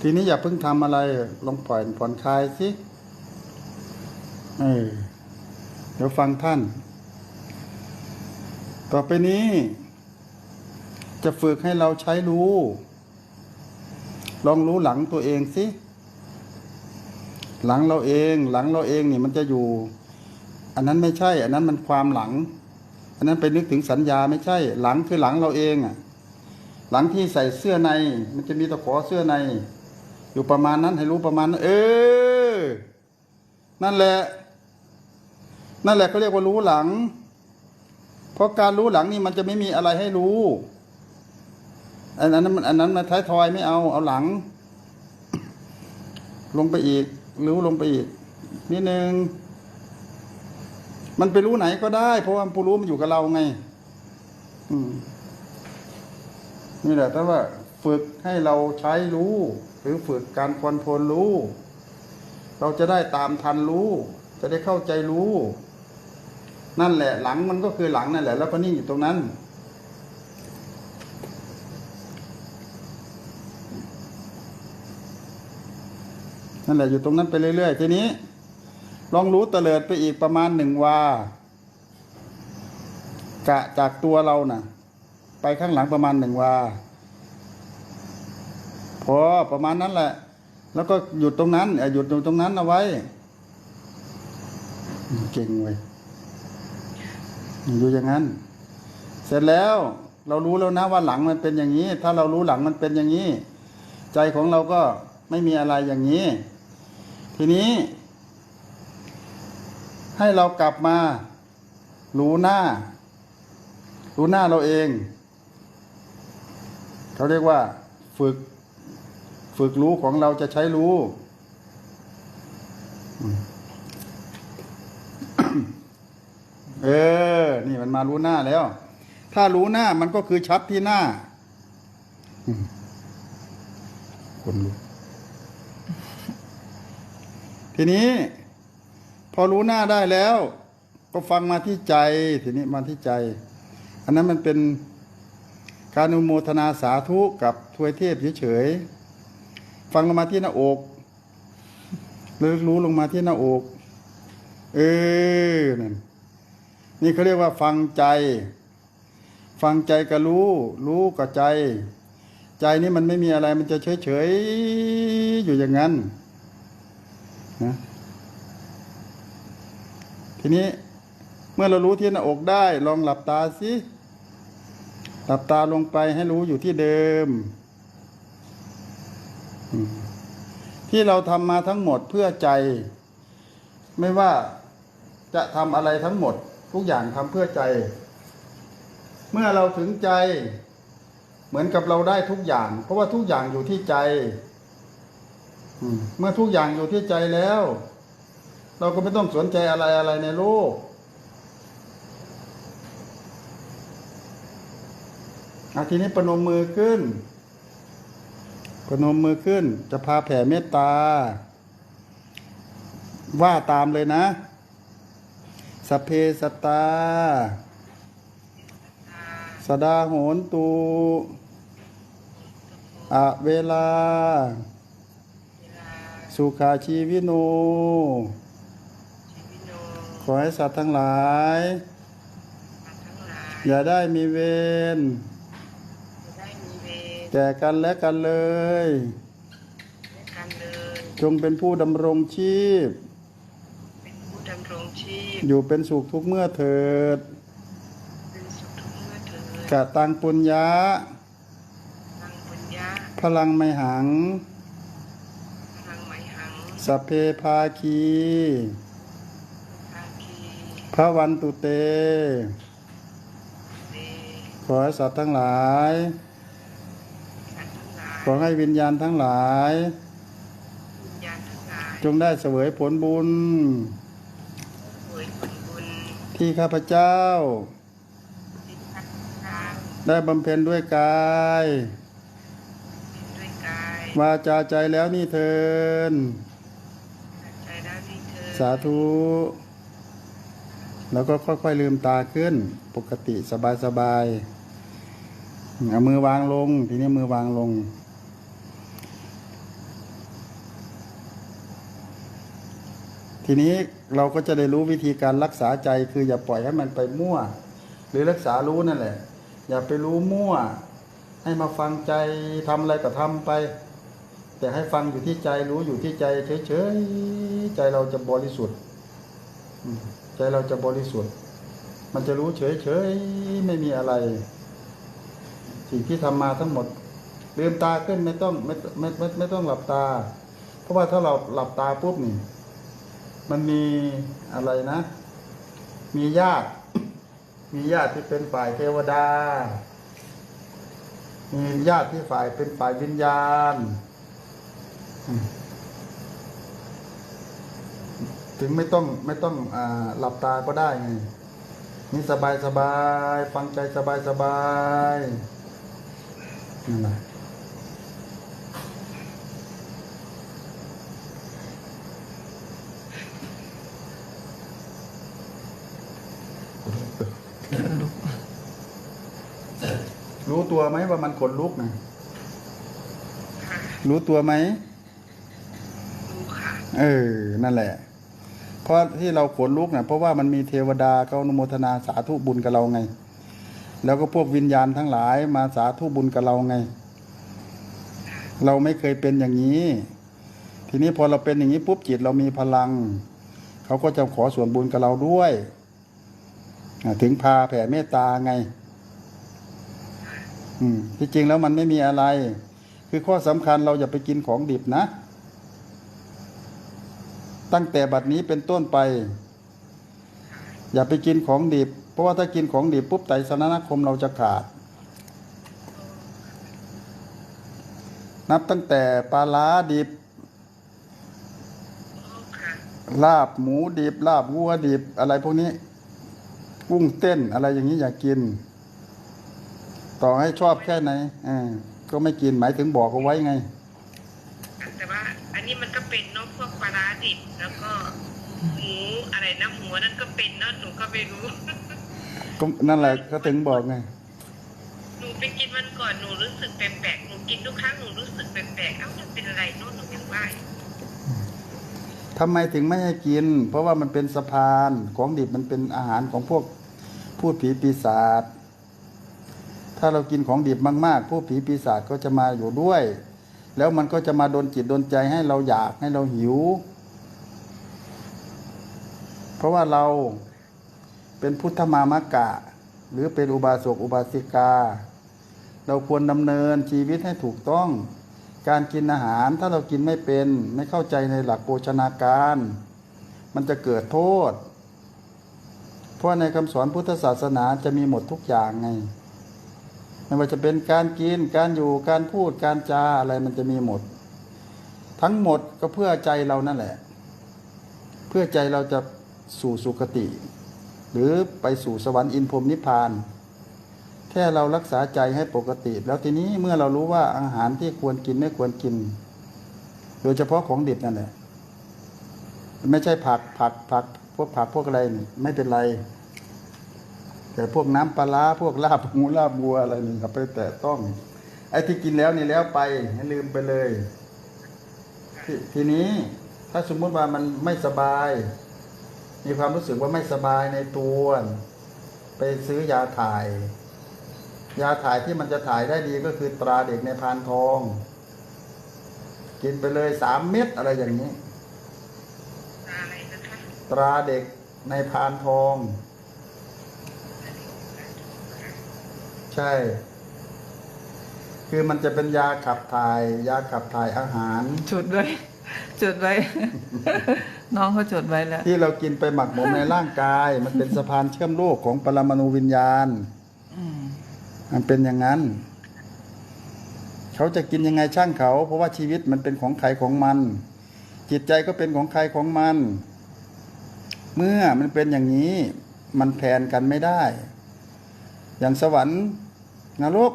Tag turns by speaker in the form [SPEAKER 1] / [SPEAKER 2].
[SPEAKER 1] ทีนี้อย่าเพิ่งทำอะไร ลองปล่อยผ่อนคลายสิเออเดี๋ยวฟังท่าน ต่อไปนี้ จะฝึกให้เราใช้รู้ ลองรู้หลังตัวเองสิ หลังเราเอง หลังเราเองนี่มันจะอยู่ อันนั้นไม่ใช่ อันนั้นมันความหลัง อันนั้นไปนึกถึงสัญญาไม่ใช่ หลังคือหลังเราเองอะหลังที่ใส่เสื้อใน มันจะมีตะขอเสื้อใน อยู่ประมาณนั้นให้รู้ประมาณนั้นเออ นั่นแหละ นั่นแหละเขาเรียกว่ารู้หลัง เพราะการรู้หลังนี่มันจะไม่มีอะไรให้รู้ อันนั้นมันอันนั้นมาท้ายทอยไม่เอาเอาหลัง ลงไปอีก รู้ลงไปอีกนิดนึงมันไปรู้ไหนก็ได้ เพราะว่าผู้รู้มันอยู่กับเราไง อืมนี่แหละแต่ว่าฝึกให้เราใช้รู้ หรือฝึกการคอนโทรลรู้ เราจะได้ตามทันรู้ จะได้เข้าใจรู้ นั่นแหละหลังมันก็คือหลังนั่นแหละ แล้วก็นิ่งอยู่ตรงนั้น นั่นแหละอยู่ตรงนั้นไปเรื่อยๆทีนี้ ลองรู้เตลิดไปอีกประมาณหนึ่งวากะจากตัวเราน่ะ ไปข้างหลังประมาณหนึ่งวา พอประมาณนั้นแหละ แล้วก็หยุดตรงนั้นหยุดอยู่ตรงนั้นเอาไว้ เก่งเว้ยอยู่อย่างนั้น เสร็จแล้วเรารู้แล้วนะว่าหลังมันเป็นอย่างนี้ ถ้าเรารู้หลังมันเป็นอย่างนี้ ใจของเราก็ไม่มีอะไรอย่างนี้ ทีนี้ ให้เรากลับมา รู้หน้า รู้หน้าเราเอง เขาเรียกว่า ฝึก ฝึกรู้ของเราจะใช้รู้เออ นี่มันมารู้หน้าแล้ว ถ้ารู้หน้ามันก็คือชัดที่หน้าคนรู้ ทีนี้ พอรู้หน้าได้แล้ว ก็ฟังมาที่ใจ ทีนี้มาที่ใจ อันนั้นมันเป็นการอนุโมทนาสาธุกับทวยเทพเฉยๆ ฟังลงมาที่หน้าอกเลิกรู้ลงมาที่หน้าอก เออนั่นนี่เขาเรียกว่าฟังใจ ฟังใจกับรู้ รู้กับใจ ใจนี่มันไม่มีอะไรมันจะเฉยๆอยู่อย่างนั้นนะทีนี้เมื่อเรารู้ที่หน้าอกได้ ลองหลับตาสิหลับตาลงไปให้รู้อยู่ที่เดิม ที่เราทำมาทั้งหมดเพื่อใจ ไม่ว่าจะทำอะไรทั้งหมด ทุกอย่างทำเพื่อใจ เมื่อเราถึงใจ เหมือนกับเราได้ทุกอย่าง เพราะว่าทุกอย่างอยู่ที่ใจมเมื่อทุกอย่างอยู่ที่ใจแล้ว เราก็ไม่ต้องสนใจอะไรอะไรในโลกอาทีนี้ประนมมือขึ้น ประนมมือขึ้น จะพาแผ่เมตตา ว่าตามเลยนะสเพสตา สดาโหนตูอะเวลา สุขาชีวิโน ขอให้สัตว์ทั้งหลาย อย่าได้มีเวร
[SPEAKER 2] ได้มีเวร
[SPEAKER 1] แก่กันและกันเลย
[SPEAKER 2] และกันเลย
[SPEAKER 1] จงเป็นผู้ดำรงชีพ
[SPEAKER 2] เป็นผู้ดำรงชีพ
[SPEAKER 1] อยู่เป็นสุขทุกเมื่อเถิด
[SPEAKER 2] เป็นสุขทุกเมื่อเถิด
[SPEAKER 1] กะตังปุญญา
[SPEAKER 2] ทางปัญญา
[SPEAKER 1] พลังไมหัง
[SPEAKER 2] ทางไหมหัง
[SPEAKER 1] สัพเพภาคี
[SPEAKER 2] ภาคี
[SPEAKER 1] พระวันตุเต
[SPEAKER 2] เต
[SPEAKER 1] ขอให้สัตว์ทั้งหลาย
[SPEAKER 2] สัตว์ทั้งหลาย
[SPEAKER 1] ขอให้วิญญาณทั้งหลาย
[SPEAKER 2] วิญญาณทั้งหลาย
[SPEAKER 1] จงได้เสวยผลบุญ
[SPEAKER 2] ป่วยผลบุญ
[SPEAKER 1] ที่ข้าพเจ้า
[SPEAKER 2] ที่พักทาง
[SPEAKER 1] ได้บำเพ็ญด้วยกาย
[SPEAKER 2] ด้วยกาย
[SPEAKER 1] วาจาใจแล้วนี่เทิน
[SPEAKER 2] ใจได้ที่เธอ
[SPEAKER 1] สาธุ แล้วก็ค่อยๆลืมตาขึ้น ปกติสบายๆเอามือวางลง ทีนี้มือวางลง ทีนี้เราก็จะได้รู้วิธีการรักษาใจคืออย่าปล่อยให้มันไปมั่ว หรือรักษารู้นั่นแหละ อย่าไปรู้มั่ว ให้มาฟังใจทำอะไรก็ทำไป แต่ให้ฟังอยู่ที่ใจรู้อยู่ที่ใจเฉยๆใจเราจะบริสุทธิ์ใจเราจะบริสุทธิ์ มันจะรู้เฉยๆไม่มีอะไร สิ่งที่ทำมาทั้งหมดลืมตาขึ้นไม่ต้องไม่ไม่ไม่ไม่ต้องหลับตา เพราะว่าถ้าเราหลับตาปุ๊บนี่ มันมีอะไรนะ มีญาติ มีญาติที่เป็นฝ่ายเทวดา มีญาติที่ฝ่ายเป็นฝ่ายวิญญาณ ถึงไม่ต้องไม่ต้องอ่าหลับตาก็ได้ไงนี่สบายสบาย ฟังใจสบายสบายนั่นแหละ รู้ตัวไหมว่ามันขนลุกนะ
[SPEAKER 2] ค่ะ
[SPEAKER 1] รู้ตัวไหม
[SPEAKER 2] รู้ค่ะ
[SPEAKER 1] เออ นั่นแหละ เพราะที่เราขนลุกเนี่ยเพราะว่ามันมีเทวดาเขาอนุโมทนาสาธุบุญกับเราไง แล้วก็พวกวิญญาณทั้งหลายมาสาธุบุญกับเราไง เราไม่เคยเป็นอย่างนี้ ทีนี้พอเราเป็นอย่างนี้ปุ๊บจิตเรามีพลัง เขาก็จะขอส่วนบุญกับเราด้วยอ่า ถึงพาแผ่เมตตาไง อืมที่จริงแล้วมันไม่มีอะไร คือข้อสำคัญเราอย่าไปกินของดิบนะ ตั้งแต่บัดนี้เป็นต้นไป อย่าไปกินของดิบ เพราะว่าถ้ากินของดิบปุ๊บไตรสนานคมเราจะขาด นับตั้งแต่ปลาล้าดิบ
[SPEAKER 2] โอ้ค่ะ
[SPEAKER 1] ลาบหมูดิบลาบวัวดิบอะไรพวกนี้ กุ้งเต้นอะไรอย่างนี้อย่ากิน ต่อให้ชอบแค่ไหนอ่าก็ไม่กินหมายถึงบอกเอาไว้ไง
[SPEAKER 2] แต่ว่า อันนี้มันก็เป็นเนาะพวกปลาร้าดิบแล้วก็หมูอะไรนะหมูนั่นก็เป็นเนาะหนูก็ไม่รู้
[SPEAKER 1] ก็นั่นแหละก็ถึงบอกไง
[SPEAKER 2] หนูไปกินวันก่อนหนูรู้สึกแปลกๆหนูกินทุกครั้งหนูรู้สึกแปลกๆเอ้ามันเป็นอะไรโน่นหนูยังว่าอยู่
[SPEAKER 1] ทำไมถึงไม่ให้กิน เพราะว่ามันเป็นสะพานของดิบมันเป็นอาหารของพวก พูดผีปีศาจถ้าเรากินของดิบมากๆพวกผีปีศาจก็จะมาอยู่ด้วย แล้วมันก็จะมาโดนจิตโดนใจให้เราอยากให้เราหิว เพราะว่าเราเป็นพุทธมามะกะ หรือเป็นอุบาสกอุบาสิกา เราควรดำเนินชีวิตให้ถูกต้อง การกินอาหารถ้าเรากินไม่เป็น ไม่เข้าใจในหลักโภชนาการ มันจะเกิดโทษ เพราะในคำสอนพุทธศาสนาจะมีหมดทุกอย่างไงไม่ว่าจะเป็นการกินการอยู่การพูดการจาอะไรมันจะมีหมด ทั้งหมดก็เพื่อใจเรานั่นแหละ เพื่อใจเราจะสู่สุคติ หรือไปสู่สวรรค์อินพรหมนิพพาน แค่เรารักษาใจให้ปกติ แล้วทีนี้เมื่อเรารู้ว่าอาหารที่ควรกินไม่ควรกิน โดยเฉพาะของดิบนั่นแหละไม่ใช่ผักผักผัก พวกผักพวกอะไรนี่ไม่เป็นไร แต่พวกน้ำปลาพวกลาบหมูลาบวัวอะไรนี่อย่าไปแตะต้อง ไอ้ที่กินแล้วนี่แล้วไปให้ลืมไปเลยททีนี้ถ้าสมมุติว่ามันไม่สบาย มีความรู้สึกว่าไม่สบายในตัว ไปซื้อยาถ่าย ยาถ่ายที่มันจะถ่ายได้ดีก็คือตราเด็กในพานทอง กินไปเลยสามเม็ดอะไรอย่างนี้ ตราเด็กในพานทอง ใช่ คือมันจะเป็นยาขับถ่าย ยาขับถ่ายอาหาร
[SPEAKER 3] จดไว้จดไว้ น้องเขาจดไว้แล้ว
[SPEAKER 1] ที่เรากินไปหมักหมมในร่างกาย มันเป็นสะพานเชื่อมโลกของปรมาณูวิญญาณ
[SPEAKER 3] อืม
[SPEAKER 1] มันเป็นอย่างนั้น เขาจะกินยังไงช่างเขา เพราะว่าชีวิตมันเป็นของใครของมัน จิตใจก็เป็นของใครของมัน เมื่อมันเป็นอย่างนี้มันแผนกันไม่ได้ อย่างสวรรค์นรก